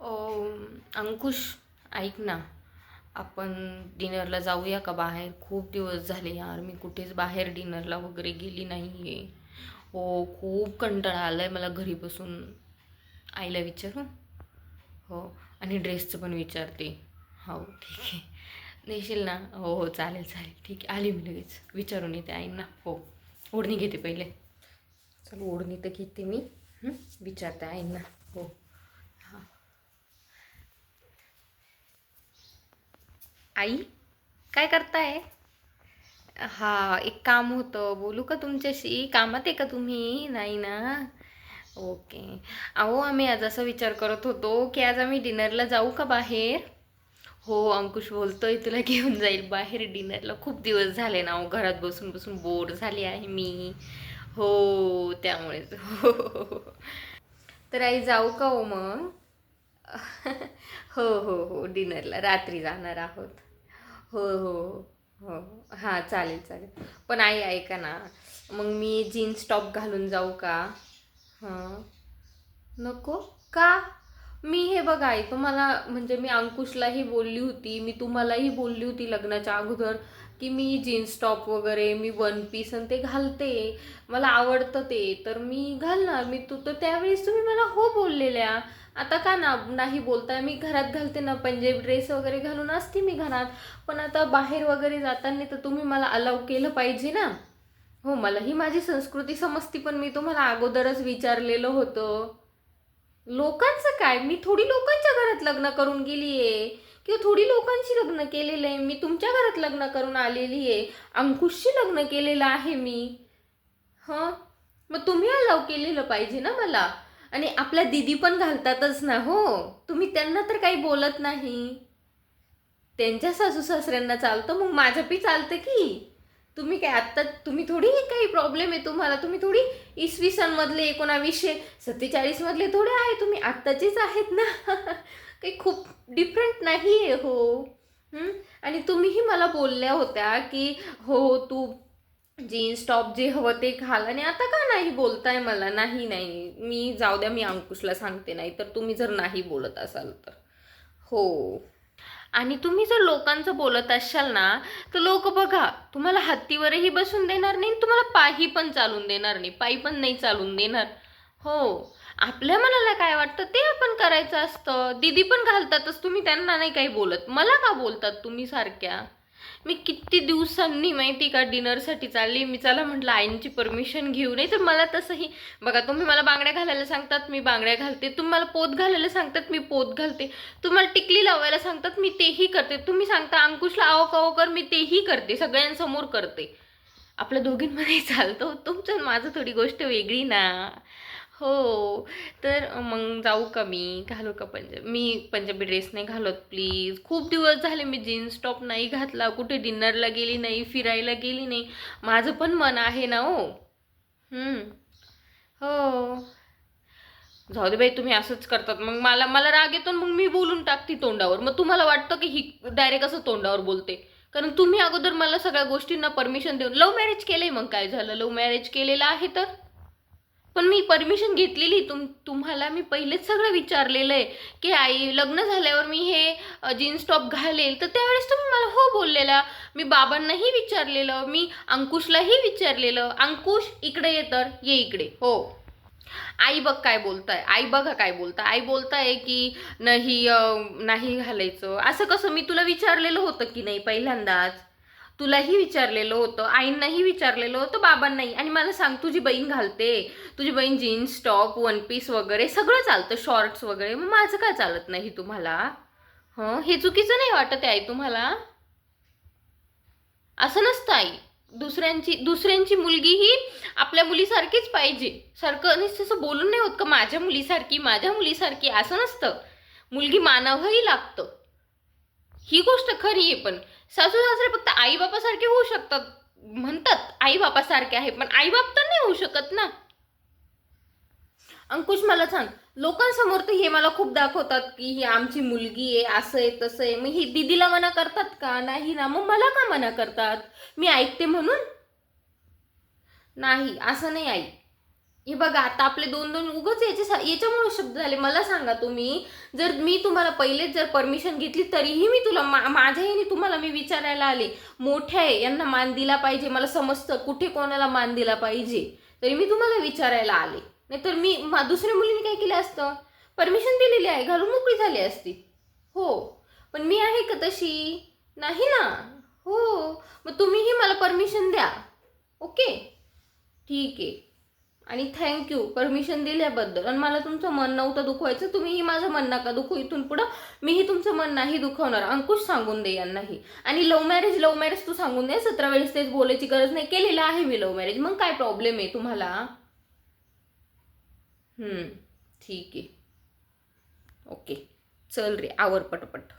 अंकुश ऐक ना. आपण डिनरला जाऊया का बाहेर? खूप दिवस झाले यार मी कुठेच बाहेर डिनरला वगैरे गेली नाही आहे हो खूप कंटाळा आला आहे मला घरी बसून. आईला विचारू? हो आणि ड्रेसचं पण विचारते. हो ठीक आहे. नेशील ना? हो हो चालेल चालेल. ठीक आहे आली मी लगेच. विचारून येते आईंना. हो ओढणी घेते पहिले. चल ओढणी तर घेते मी. विचारते आईंना. हो. आई काय करताय? हा एक काम होतं. बोलू का तुमच्याशी? कामात आहे का तुम्ही? नाही ना? ओके. अहो आम्ही आज असा विचार करत होतो की आज आम्ही डिनरला जाऊ का बाहेर? हो अंकुश बोलतोय तुला घेऊन जाईल बाहेर. डिनरला खूप दिवस झाले ना अहो घरात बसून बसून बोर झाली आहे मी. हो त्यामुळेच हो तर आई जाऊ का हो मग? हो हो हो. डिनरला रात्री जाणार आहोत. हो हो हो. हां चालेल चालेल. पण आई ऐका ना. मग मी जीन्स टॉप घालून जाऊ का? हां. नको? का? मी हे बघा आई तुम्हाला म्हणजे मी अंकुशलाही बोलली होती. मी तुम्हालाही बोलली होती लग्नाच्या अगोदर. की मी जीन्स टॉप वगैरे मी वन पीस आणि ते घालते. मला आवडतं ते तर मी घालणार. मी तू तर त्यावेळेस तुम्ही मला हो बोललेल्या. आता का ना नाही बोलताय? मी घरात घालते ना पंजाबी ड्रेस वगैरे घालून असते मी घरात. पण आता बाहेर वगैरे जाताना तर तुम्ही मला अलाव केलं पाहिजे ना. हो मला ही माझी संस्कृती समजती पण मी तुम्हाला अगोदरच विचारलेलं होतं. लोकांचं काय? मी थोडी लोकांच्या घरात लग्न करून गेली आहे किंवा थोडी लोकांशी लग्न केलेलं आहे. मी तुमच्या घरात लग्न करून आलेली आहे. अंकुशशी लग्न केलेलं आहे मी. हं? मग तुम्ही अलाव केलेलं पाहिजे ना मला. आणि आपल्या दिदी पण घालतातच ना हो. तुम्ही त्यांना तर काही बोलत नाही. त्यांच्या सासू सासऱ्यांना चालतं मग माझं पी चालतं की. तुम्ही काय आत्ता तुम्ही थोडी काही प्रॉब्लेम आहे तुम्हाला. तुम्ही थोडी इसवी सनमधले एकोणावीसशे सत्तेचाळीसमधले थोडे आहे. तुम्ही आत्ताचेच आहेत ना. काही खूप डिफरंट नाही आहे हो आणि तुम्हीही मला बोलल्या होत्या की हो तू जीन्स टॉप जे हवं ते घाल. आणि आता का नाही बोलताय मला? नाही नाही. मी जाऊ द्या मी अंकुशला सांगते. नाही तर तुम्ही जर नाही बोलत असाल तर. हो. आणि तुम्ही जर लोकांचं बोलत असाल ना तर लोक बघा तुम्हाला हत्तीवरही बसून देणार नाही आणि तुम्हाला पायी पण चालून देणार नाही. पायी पण नाही चालून देणार. हो. आपल्या मनाला काय वाटतं ते आपण करायचं असतं. दीदी पण घालतातच तुम्ही त्यांना नाही काही बोलत. मला का बोलतात तुम्ही सारख्या? मी किती दिवसांनी माहिती का डिनरसाठी चालली. मी चला म्हटलं आईंची परमिशन घेऊ नाही तर मला तसंही बघा तुम्ही मला बांगड्या घालायला सांगतात मी बांगड्या घालते. तुम्ही मला पोत घालायला सांगतात मी पोत घालते. तुम्हाला टिकली लावायला सांगतात मी तेही करते. तुम्ही सांगता अंकुशला आव काव कर मी तेही करते. सगळ्यांसमोर करते. आपल्या दोघींमध्ये चालतं तुमचं आणि माझं थोडी गोष्ट वेगळी ना. हो. तर मग जाऊ का मी? घालू का पंजाब? मी पंजाबी ड्रेस नाही घालत प्लीज खूप दिवस झाले मी जीन्स टॉप नाही घातला कुठे डिनरला गेली नाही फिरायला गेली नाही. माझं पण मन आहे ना हो. हो. जाऊ दे बाई तुम्ही असंच करतात. मग मला मला राग येतो मग मी बोलून टाकते तोंडावर. मग तुम्हाला वाटतं की ही डायरेक्ट असं तोंडावर बोलते. कारण तुम्ही अगोदर मला सगळ्या गोष्टींना परमिशन देऊन लव्ह मॅरेज केलंय मग काय झालं? लव्ह मॅरेज केलेलं आहे तर? पण मी परमिशन घेतलेली तुम तुम्हाला मी पहिलेच सगळं विचारलेलं आहे की आई लग्न झाल्यावर मी हे जीन्स टॉप घालेल. तर त्यावेळेस तुम्ही मला हो बोललेला. मी बाबांनाही विचारलेलं. मी अंकुशलाही विचारलेलं. अंकुश इकडे ये तर. ये इकडे. हो. आई बघ काय बोलताय. आई बघा काय बोलताय. आई बोलताय की नाही नाही घालायचं. असं कसं मी तुला विचारलेलं होतं की नाही पहिल्यांदाच? तुलाही विचारलेलं होतं आईंनाही विचारलेलं होतं बाबांनाही. आणि मला सांग तुझी बहीण घालते. तुझी बहीण जीन्स टॉप वन पीस वगैरे सगळं चालतं शॉर्ट्स वगैरे. मग माझं काय चालत नाही तुम्हाला? हं? हे चुकीचं नाही वाटत आहे आई तुम्हाला? असं नसतं आई. दुसऱ्यांची दुसऱ्यांची मुलगी ही आपल्या मुलीसारखीच पाहिजे. सारखं तसं बोलून नाही होत का माझ्या मुलीसारखी माझ्या मुलीसारखी? असं नसतं. मुलगी मानवही लागतं. ही गोष्ट खरी आहे पण सासू सासरे फक्त आई बापासारखे होऊ शकतात. म्हणतात आई बापासारखे आहे पण आई बाप तर नाही होऊ शकत ना. अंकुश मला सांग लोकांसमोर तर हे मला खूप दाखवतात की ही आमची मुलगी आहे असं आहे तसं आहे. मग ही दिदीला मना करतात का? नाही ना. मग मला का मना करतात? मी ऐकते म्हणून? नाही असं नाही आई. हे बघा आता आपले दोन दोन उगच याच्या याच्यामुळे शब्द झाले. मला सांगा तुम्ही जर मी तुम्हाला पहिलेच जर परमिशन घेतली तरीही मी तुला मा माझ्या याने तुम्हाला मी विचारायला आले. मोठ्या आहे यांना मान दिला पाहिजे. मला समजतं कुठे कोणाला मान दिला पाहिजे. तरी मी तुम्हाला विचारायला आले. नाहीतर मी मा- दुसऱ्या मुलीने काय केलं असतं? परमिशन दिलेली आहे घालून मोकळी झाली असती. हो. पण मी आहे का तशी? नाही ना. हो. मग तुम्हीही मला परमिशन द्या. ओके? ठीक आहे. आणि थँक्यू परमिशन दिल्याबद्दल. आणि मला तुमचं मन नव्हतं दुखवायचं तुम्हीही माझं मन नका दुखू इथून पुढं मीही तुमचं मन नाही दुखवणार. अंकुश सांगून दे यांनाही आणि लव्ह मॅरेज लव्ह मॅरेज तू सांगून दे. सतरा वेळेस तेच बोलायची गरज नाही. केलेलं आहे मी लव्ह मॅरेज मग काय प्रॉब्लेम आहे तुम्हाला? ठीक आहे. ओके चल रे आवर पटपट.